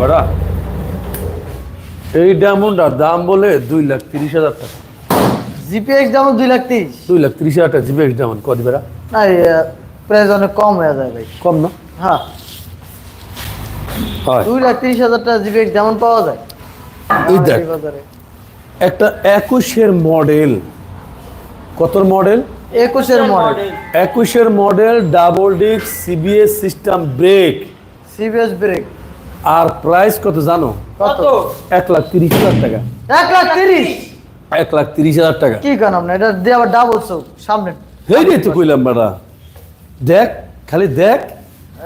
বেড়া এই ডায়মন্ডার দাম বলে দুই লাখ তিরিশ হাজার টাকা। জিপিএক্স যেমন দুই লাখ তিরিশ। দুই লাখ তিরিশ হাজার টাকা জিপিএক্স ডায়মন্ড কত বেড়া না প্রাইস অনেক কম হয়ে যায় ভাই। কম না? হ্যাঁ। দুই লাখ তিরিশ হাজার টাকা জিপিএক্স যেমন পাওয়া যায়। এই দেখ। একটা একুশের মডেল কত মডেল একুশের মডেল একুশের model double disc CBS system brake CBS brake আর প্রাইস কত জানো? কত? এক লাখ তিরিশ হাজার টাকা। এক লাখ তিরিশ? এক লাখ তিরিশ হাজার টাকা। কি কেন আপনার? এটা দিয়ে আবার ডাবল চোখ সামনে। এই রে তো কইলাম বেটা দেখ খালি দেখ।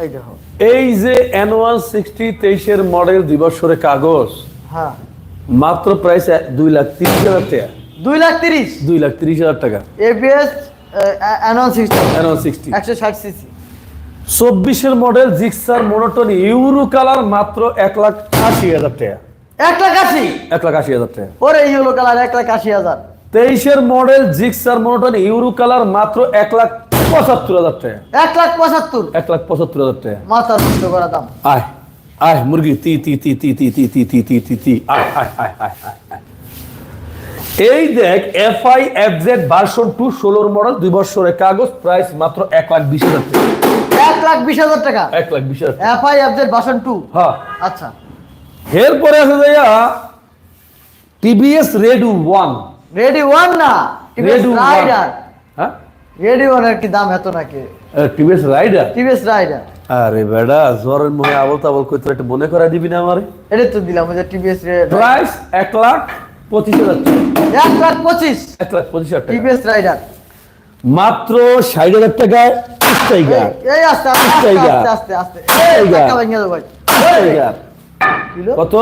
এই দেখো। এই যে এন ওয়ান সিক্সটি তেইশের মডেল দুই বছরের কাগজ হ্যাঁ। মাত্র প্রাইস দুই লাখ তিরিশ হাজার টাকা। দুই লাখ তিরিশ? দুই লাখ তিরিশ হাজার টাকা। এবিএস অ্যানন সিস্টেম এন ওয়ান সিক্সটি একশো ষাট সিসি চব্বিশের model Gixxer monotone euro colour মাত্র এক লাখ আশি হাজার টাকা এক লাখ আশি এক লাখ আশি হাজার টাকা ওরে ইয়েলো কালার এক লাখ আশি হাজার তেইশের model Gixxer monotone euro colour মাত্র এক লাখ পঁচাত্তর হাজার টাকা এক লাখ পঁচাত্তর এক লাখ পঁচাত্তর হাজার টাকা মাথা নষ্ট করা দাম আয় আয় মুরগি তি তি তি তি তি তি তি তি তি তি তি আয় আয় আয় আয় আয়। এই দেখ F I F Z version two ষোলোর মডেল দুই বছরের কাগজ প্রাইস মাত্র এক লাখ বিশ হাজার টাকা এক লাখ বিশ হাজার টাকা। এক লাখ বিশ হাজার। F I F Z version two হ্যাঁ। আচ্ছা। এরপরে আছে যাইয়া TVS red one ready one না রেড ওয়ান রাইডার হ্যাঁ? রেডি ওয়ানের কি দাম এত নাকি? টিভিএস রাইডার টিভিএস রাইডার আরে বেডা জ্বরের মুখে আবল তাবল কই তোর মনে করা দিবি না আমারে। এটা তো দিলাম যে টিভিএস প্রাইস এক লাখ পঁচিশ হাজার এক লাখ পঁচিশ। এক লাখ পঁচিশ হাজার টিভিএস রাইডার মাত্র ষাট হাজার টাকায় কত?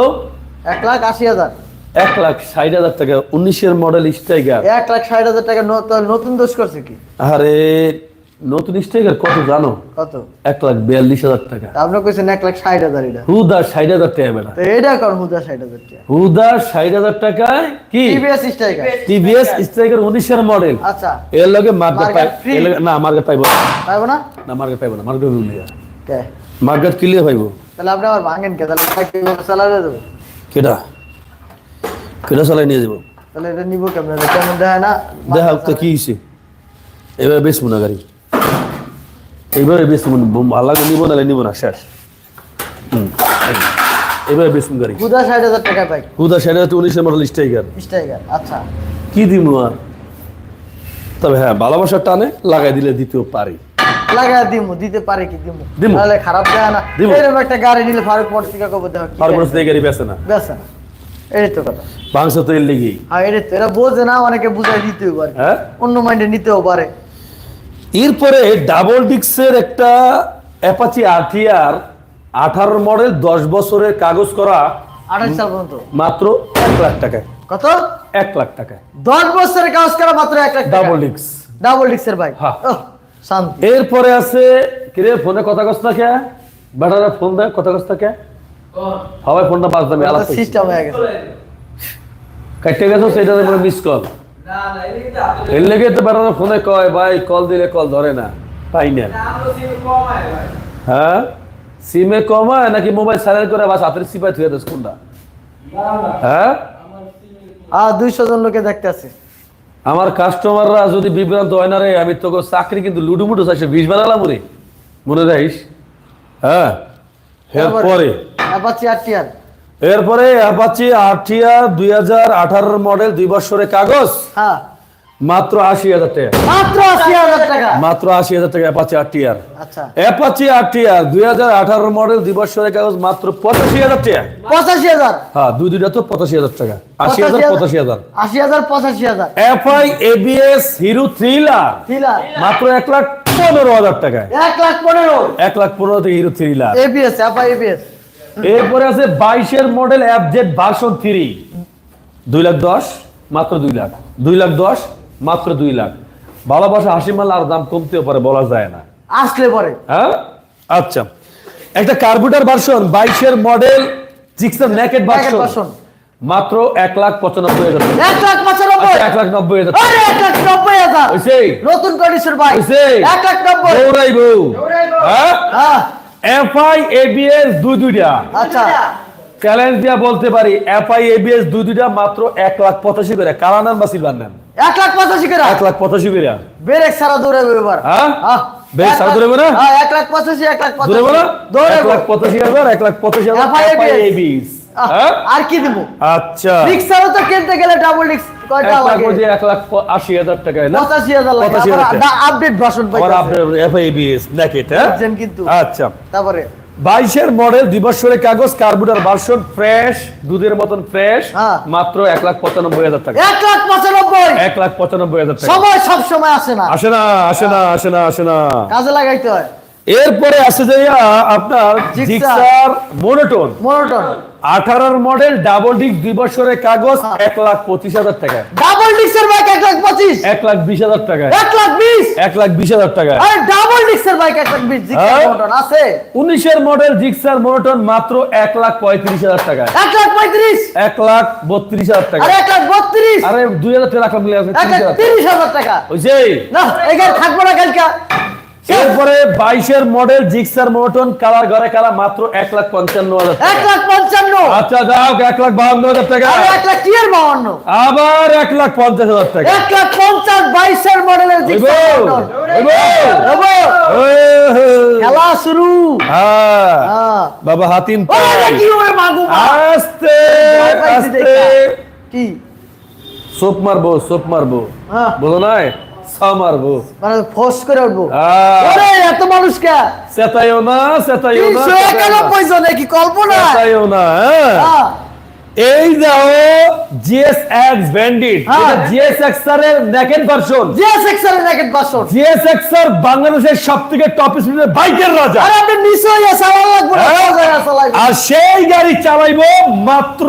এক লাখ আশি হাজার। এক লাখ হাজার টাকা উনিশের মডেল এক লাখ হাজার টাকা নতুন দোষ করছে কি? আরে নতুন স্টাইগার কত জানো? কত? এক লাখ বিয়াল্লিশ হাজার টাকা। আপনি কইছেন এক লাখ ষাট হাজার এটা। হুদা ষাট হাজার টাকা বেটা। এটা কর হুদা ষাট হাজার টাকা। হুদা ষাট হাজার টাকায় কি? টিভিএস স্ট্রাইকার টিভিএস স্ট্রাইকার উনিশের মডেল আচ্ছা। এর লগে মার্কেট পাই না মার্কেট পাইব না। পাইবো না? না মার্কেট পাইব না মার্কেট পাইব কে? মার্কেট ক্লিয়ার পাইব। তাহলে আপনি আবার ভাঙেন কে? তাহলে চালাবে দেবো? কেটা কেটা চালাই নিয়ে যাব? তাহলে এটা নিবো কেমন? কেমন দেয় না? দেখা তো কি হয়েছে এবার বেশ না গাড়ি। এইবারে বেশ ভালো লাগে নিব নাহলে নিব না শেষ। হুম বেশ গাড়ি। হুদা ষাট হাজার টাকা বাইক হুদা ষাট হাজার উনিশের মডেল স্ট্রাইকার স্ট্রাইকার আচ্ছা। কি দিব আর? তবে হ্যাঁ ভালোবাসার টানে লাগাই দিলে দিতেও পারি। লাগাই দিমু দিতে পারে কি দিমু? দিমু। তাহলে খারাপ দেয় না। দিমু। এরকম একটা গাড়ি নিলে ফারুক মোটর থেকে কবে কোনো এই গাড়ি। বেছে না। বেসা না। এটাই তো কথা। মাংস তো এর লেগেই। তো। এরা বোঝে না অনেকে বুঝাই দিতেও পারে। হ্যাঁ? অন্য মাইন্ডে নিতেও পারে। এরপরে ডাবল ডিক্সের একটা অ্যাপাচি আরটিআর আঠারো মডেল দশ বছরের কাগজ করা আঠাশ সাল পর্যন্ত। মাত্র এক লাখ টাকায়। কত? এক লাখ টাকায়। দশ বছরের কাগজ করা মাত্র এক লাখ ডাবল ডিক্স ডাবল ডিক্সের বাইক হ্যাঁ। শান্তি। এরপরে আছে কিরে ফোনে কথা কস না কে? বেটারা ফোন দেয় কথা কস না কে? ফোনটা বাজ দামে আলাদা সিস্টেম হয়ে গেছে। কাটতে গেছো সেটা মিস কল এর লেগে তো বেটারা ফোনে কয় ভাই কল দিলে কল ধরে না। পাই না? হ্যাঁ সিমে কমায় নাকি মোবাইল সাইলেন্ট করে? বাস হাতের সিপাই থুয়ে কোনটা? হ্যাঁ? আর দুইশো জন লোকে দেখতে আছে। আমার কাস্টমাররা যদি বিভ্রান্ত হয় না রে আমি তোকে চাকরি কিন্তু লুডুমুডু চাইছে বিষ বানালাম রে মনে রাখিস? হ্যাঁ? এরপরে? আর টিয়ার। এরপরে অ্যাপাচি আরটিআর দুই হাজার আঠারোর মডেল দুই বছরের কাগজ। হ্যাঁ। মাত্র আশি হাজার টাকা। মাত্র আশি হাজার টাকা। মাত্র আশি হাজার টাকা অ্যাপাচি আরটিআর। আচ্ছা। অ্যাপাচি আরটিআর দুই হাজার আঠারো মডেল দুই বছরের কাগজ মাত্র পঁচাশি হাজার টাকা। পঁচাশি হাজার। হ্যাঁ দুই দুইটা তো পঁচাশি হাজার টাকা। আশি হাজার পঁচাশি হাজার। আশি হাজার পঁচাশি হাজার। FI ABS Hero Thriller. Thriller. মাত্র এক লাখ পনেরো হাজার টাকা এক লাখ পনেরো। এক লাখ পনেরো থেকে Hero Thriller. ABS FI ABS. এরপরে আছে বাইশের মডেল জেড ভার্সন থ্রি দুই লাখ দশ মাত্র দুই লাখ। দুই লাখ দশ মাত্র দুই লাখ। ভালোবাসা হাসি মাল আর দাম কমতেও পারে বলা যায় না। আসলে পরে। হ্যাঁ? আচ্ছা। একটা কার্বুটার ভার্সন বাইশের মডেল জিক্সার নেকেড ভার্সন মাত্র এক লাখ পঁচানব্বই হাজার এক লাখ পঁচানব্বই। আচ্ছা, এক লাখ নব্বই হাজার এক লাখ নব্বই হাজার। নতুন কন্ডিশন বাইক এক লাখ নব্বই। হ্যাঁ? হ্যাঁ এফআই এবিএস দুই দুইটা। আচ্ছা। চ্যালেঞ্জ দিয়া বলতে পারি এফআই এবিএস দুই দুইটা মাত্র এক লাখ পঁচাশি করে। কালানান বা সিলভার নেন? এক লাখ পঁচাশি করে। এক লাখ পঁচাশি করে। বেরেক সারা দৌড়াবে এবার। হ্যাঁ? বেরেক এক সারা লাখ- দৌড়াবে না? হ্যাঁ, এক লাখ পঁচাশি এক লাখ বলো দৌড়াবে এক লাখ পঁচাশি হাজার এক লাখ পঁচাশি হাজার এফআই এবিএস আর কি দিব? আচ্ছা। রিক্সারও তো কিনতে গেলে ডাবল কয়টা লাগে? লাখ হাজার না? হাজার লাগে। আপডেট ভার্সন আবার এফআই হ্যাঁ? কিন্তু। আচ্ছা। তারপরে? বাইশের মডেল দুই বছরের কাগজ কার্বুটার ভার্সন ফ্রেশ দুধের মতন ফ্রেশ হ্যাঁ। মাত্র এক লাখ পঁচানব্বই হাজার টাকা। এক লাখ পঁচানব্বই! এক লাখ পঁচানব্বই হাজার টাকা। সময় সব সময় আসে না। আসে না আসে না আসে না আসে না। কাজে লাগাইতে হয়। এরপরে আসে যে আপনার জিক্সার। মোনোটোন মনোটন আঠারোর মডেল ডাবল ডিক দুই বছরের কাগজ হ্যাঁ। এক লাখ পঁচিশ হাজার টাকা ডাবল ডিস্কের বাইক এক লাখ পঁচিশ এক লাখ বিশ হাজার টাকা এক লাখ বিশ এক লাখ বিশ হাজার টাকা ডাবল ডিস্কের বাইক এক লাখ বিশ হ্যাঁ? আছে উনিশের মডেল জিক্সার মোনোটোন মাত্র এক লাখ পঁয়ত্রিশ হাজার টাকা এক লাখ পঁয়ত্রিশ এক লাখ বত্রিশ হাজার টাকা আরে এক লাখ বত্রিশ আরে দুই হাজার টাকা মিলে আছে তিরিশ হাজার টাকা ওই যে না এখানে থাকব না কালকে এরপরে বাইশের মডেল জিক্সার মোনোটোন কালার ঘরে কালার মাত্র এক লাখ পঞ্চান্ন হাজার এক লাখ পঞ্চান্ন। আচ্ছা যাও এক লাখ বাহান্ন হাজার টাকা। এক লাখ টিয়ার বাউন্ন আবার এক লাখ পঞ্চাশ হাজার টাকা। এক লাখ পঞ্চাশ বাইশের মডেলের খেলা শুরু। হ্যাঁ। হ্যাঁ। বাবা হাতিম কি? আস্তে আস্তে। কি? সোপ মারবো সোপ মারবো। হ্যাঁ। বলো নাই? মারবো। মানে ফস করে উঠবো। এত মানুষ কে? সেটাইও না সেটাইও না তিনশো একানব্বই জনে কি কল্পনা? সেটাইও না হ্যাঁ। হ্যাঁ। এই দাও জিএস এক্স ব্যান্ডিট হ্যাঁ। জিএস এর নেকেট ভার্সন জিয়া সেকশনের র্যাকেট বাসন জিএস এক্সের বাংলাদেশের সবথেকে টপ স্পিডের বাইকের রাজা। আরে আপনি নিশ্চয় ইয়া লাগবে হ্যাঁ। আর সেই গাড়ি চালাইবো মাত্র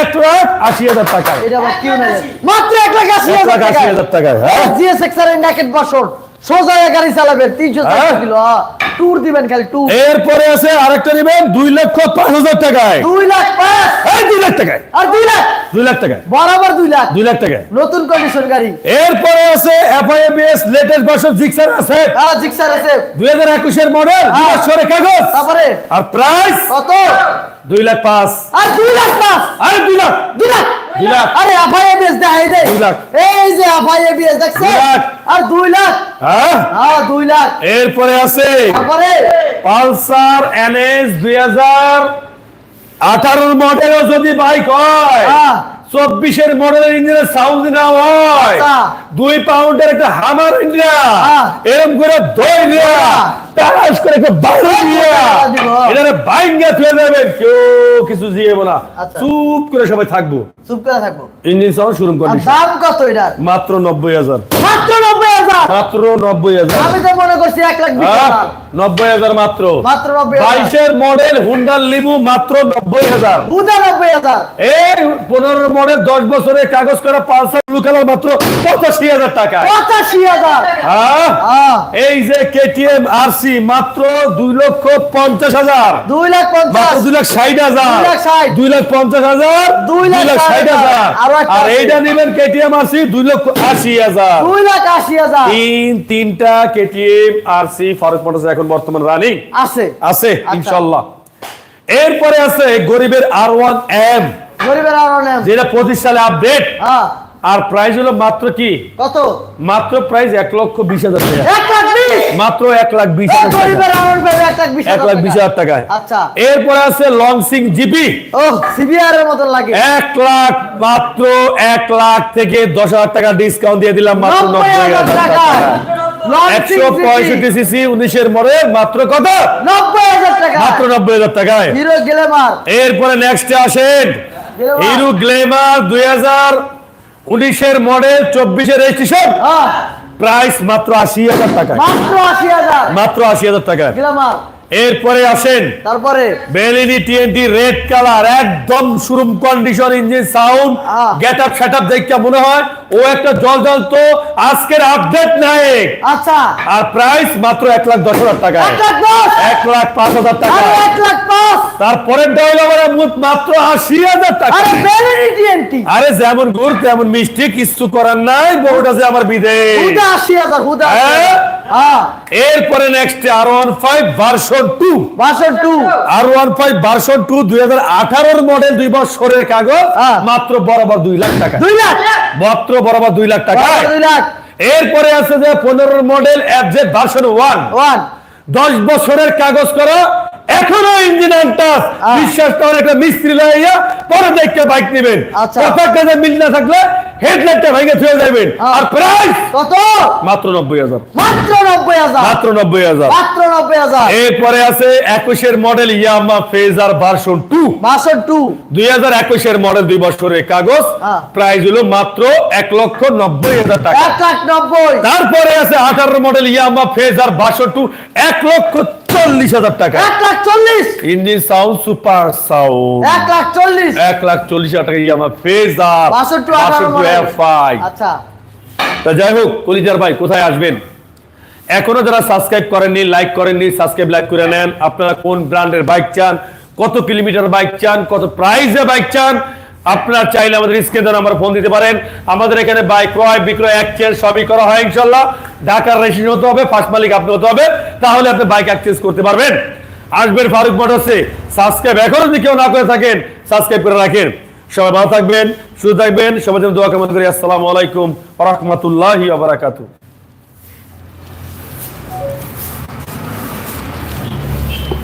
এক লাখ আশি হাজার টাকায়। এটা আবার কিউ না মাত্র এক লাখ আশি এক হাজার হ্যাঁ? জিয়া সেকশনের র্যাকেট বাসন সোজা গাড়ি চালাবেন তিনশো হ্যাঁ। ট্যুর দিবেন খালি ট্যুর এরপরে আছে আরেকটা নেবেন দুই লক্ষ পাঁচ হাজার টাকায়। দুই লাখ পাঁচ। এই দুই লাখ টাকায়। আর দুই লাখ। দুই লাখ টাকায়। বরাবর দুই লাখ। দুই লাখ টাকায়। নতুন কন্ডিশন গাড়ি। এরপরে আছে এফআইএবিএস লেটেস্ট ভার্সন জিক্সার আছে। আর জিক্সার আছে। দুই হাজার একুশের মডেল হ্যাঁ। সরে কাগজ। তারপরে? আর প্রাইস কত? দুই লাখ পাঁচ। আর দুই লাখ পাঁচ। আরে দুই লাখ। দুই লাখ। আরে দেখাই দে। এই যে দুই লাখ। আর দুই লাখ হ্যাঁ হ্যাঁ দুই লাখ এরপরে আছে তারপরে পালসার এনএস দুই হাজার আঠারোর মডেলও যদি বাইক হয় হ্যাঁ। চব্বিশের মডেলের ইঞ্জিনের সাউন্ড না হয় আচ্ছা। দুই পাউন্ডের একটা হামার ইন্ডিয়া। এরকম করে দই হ্যাঁ। করে একটা বাইরে দিয়া এটারে বাইঙ্গা ফেলে দেবেন কেউ কিছু দিয়ে না। আচ্ছা। চুপ করে সবাই থাকব। চুপ করে থাকব। ইঞ্জিন সাউন্ড শুরু করব দাম কত এটার? মাত্র নব্বই হাজার। মাত্র নব্বই মাত্র নব্বই হাজার। আমি তো মনে করছি এক লাখ নব্বই হাজার মাত্র। মাত্র নব্বই বাইশের মডেল হুন্ডার লিবু মাত্র নব্বই হাজার। উনানব্বই হাজার। এই পনেরো মডেল দশ বছরের কাগজ করা পালসার ব্লু কালার মাত্র পঁচাশি হাজার টাকা। পঁচাশি হাজার। এই যে কেটিএম আরসি মাত্র দুই লক্ষ পঞ্চাশ হাজার। দুই লাখ পঞ্চাশ। দুই লাখ ষাট হাজার। দুই লাখ পঞ্চাশ হাজার। দুই লাখ ষাট হাজার। আরও। এইটা নেবেন কেটিএম আরসি দুই লক্ষ আশি হাজার। দুই লাখ আশি হাজার। তিন তিনটা কেটিএম আরসি ফারুক মোটরস এখন বর্তমান রানিং আছে। আছে আচ্ছা। ইনশাল্লাহ। এরপরে আছে গরিবের আর ওয়ান এম গরিবের আর ওয়ান এম যেটা পঁচিশ সালে আপডেট হ্যাঁ। আর প্রাইস হলো মাত্র কি? কত? মাত্র প্রাইস এক লক্ষ বিশ হাজার টাকা। মাত্র এক লাখ বিশ হাজার টাকা। এক লাখ বিশ হাজার টাকায়। আচ্ছা। এরপরে আছে লং সিং জিপি। ও সিবিআর এর মতন লাগে। এক লাখ মাত্র এক লাখ থেকে দশ হাজার টাকা ডিসকাউন্ট দিয়ে দিলাম মাত্র নব্বই হাজার টাকা। টাকা। একশো পঁয়ষট্টি সিসি উনিশের মডেল মাত্র কত? নব্বই হাজার টাকা। মাত্র নব্বই হাজার টাকায়। Hero glamour. এরপরে নেক্সট আসেন। হিরো গ্লেমার দুই হাজার উনিশের মডেল চব্বিশের রেজিস্ট্রেশন হ্যাঁ। প্রাইস মাত্র আশি হাজার টাকা মাত্র আশি হাজার। মাত্র আশি হাজার টাকা এরপরে আসেন তারপরে? বেলিনি টিএনটি রেড কালার একদম showroom condition engine sound get up set up দেখে মনে হয় ও একটা জল জল তো আজকের আপডেট নাই আচ্ছা। আর প্রাইস মাত্র এক লাখ দশ হাজার টাকা এক লাখ পাঁচ হাজার টাকা এক লাখ পাঁচ। আমার মাত্র আশি হাজার টাকা আরে যেমন গুড় তেমন মিষ্টি কিছু করার নাই। বউটা যে আমার বিদেশ। আশি হাজার হ্যাঁ? এরপরে next R one five version two version two R one five version two দুই হাজার আঠারোর মডেল দুই বছরের কাগজ হ্যাঁ। মাত্র বরাবর দুই লাখ টাকা। দুই লাখ। মাত্র বরাবর দুই লাখ টাকা। দুই লাখ। এরপরে আছে যে পনেরোর model FZ version one one দশ বছরের কাগজ করা। এখনও ইঞ্জিন আনটাস হ্যাঁ। বিশ্বাস করেন একটা মিস্ত্রি লাইয়া পরে দেখতে বাইক নেবেন। আচ্ছা। কথার কাজে মিল না থাকলে হেডলাইটটা ভেঙে ফেলে যাবেন। আর প্রাইস কত? মাত্র নব্বই হাজার। মাত্র নব্বই হাজার। মাত্র নব্বই হাজার। মাত্র নব্বই হাজার। এরপরে আছে একুশের model Yamaha Fazer version two version two দুই হাজার একুশের মডেল দুই বছরের কাগজ। হ্যাঁ। প্রাইস হলো মাত্র এক লক্ষ নব্বই হাজার টাকা। এক লাখ নব্বই। তারপরে আছে আঠারো model Yamaha Fazer version two এক লক্ষ চল্লিশ হাজার টাকা। এক লাখ চল্লিশ। ইঞ্জিন সাউন্ড সুপার সাউন্ড এক লাখ চল্লিশ। এক লাখ চল্লিশ হাজার টাকা ইয়ামা ফেজার বাসন টু আঠারো। এফআই আচ্ছা। তা যাই হোক, কলিজার ভাই, কোথায় আসবেন? এখনও যারা সাবস্ক্রাইব করেননি লাইক করেননি সাবস্ক্রাইব লাইক করে নেন। আপনারা কোন ব্র্যান্ডের বাইক চান? কত কিলোমিটার বাইক চান? কত প্রাইসে বাইক চান? আপনারা চাইলে আমাদের স্ক্রিনে নাম্বার ফোন দিতে পারেন। আমাদের এখানে বাইক ক্রয়, বিক্রয় এক্সচেঞ্জ সবই করা হয়, ইনশাল্লাহ। ঢাকার রেশন হতে হবে ফার্স্ট মালিক আপনি হতে হবে। তাহলে আপনি বাইক এক্সচেঞ্জ করতে পারবেন। আসবেন ফারুক মোটরসে। সাবস্ক্রাইব এখনও যদি কেউ না করে থাকেন সাবস্ক্রাইব করে রাখেন। সবাই ভালো থাকবেন সুস্থ থাকবেন সবাই জন্য দোয়া কামনা করি। আসসালামু আলাইকুম রহমতুল্লাহ আবরাকাতু